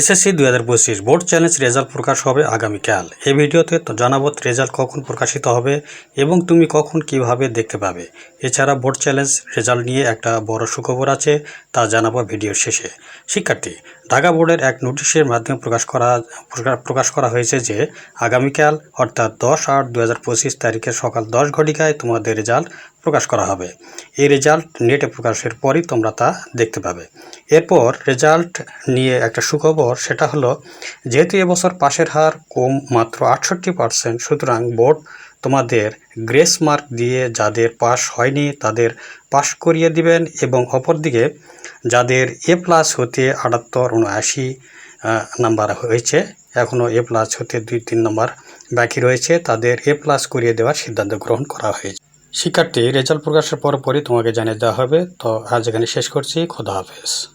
SSC দুই হাজার পঁচিশ বোর্ড চ্যালেঞ্জ রেজাল্ট প্রকাশ হবে আগামীকাল। এই ভিডিওতে তো জানাব রেজাল্ট কখন প্রকাশিত হবে এবং তুমি কখন কীভাবে দেখতে পাবে। এছাড়া বোর্ড চ্যালেঞ্জ রেজাল্ট নিয়ে একটা বড় সুখবর আছে, তা জানাব ভিডিওর শেষে। শিক্ষার্থী, ঢাকা বোর্ডের এক নোটিশের মাধ্যমে প্রকাশ করা প্রকাশ করা হয়েছে যে, আগামীকাল অর্থাৎ দশ আট দু হাজার পঁচিশ তারিখে সকাল দশ ঘটিকায় তোমাদের রেজাল্ট প্রকাশ করা হবে। এই রেজাল্ট নেটে প্রকাশের পরই তোমরা তা দেখতে পাবে। এরপর রেজাল্ট নিয়ে একটা সুখবর, সেটা হলো, যেহেতু এবছর পাশের হার কম মাত্র আটষট্টি পার্সেন্ট, সুতরাং বোর্ড তোমাদের গ্রেস মার্ক দিয়ে যাদের পাস হয়নি তাদের পাস করিয়ে দিবেন এবং অপরদিকে যাদের এ প্লাস হতে আটাত্তর উনআশি নাম্বার হয়েছে, এখনও এ প্লাস হতে দুই তিন নম্বর বাকি রয়েছে, তাদের এ প্লাস করিয়ে দেওয়ার সিদ্ধান্ত গ্রহণ করা হয়েছে। শিক্ষার্থী রেজাল্ট প্রকাশের পরপরই তোমাকে জানিয়ে দেওয়া হবে। তো আজ এখানে শেষ করছি। খোদা হাফেজ।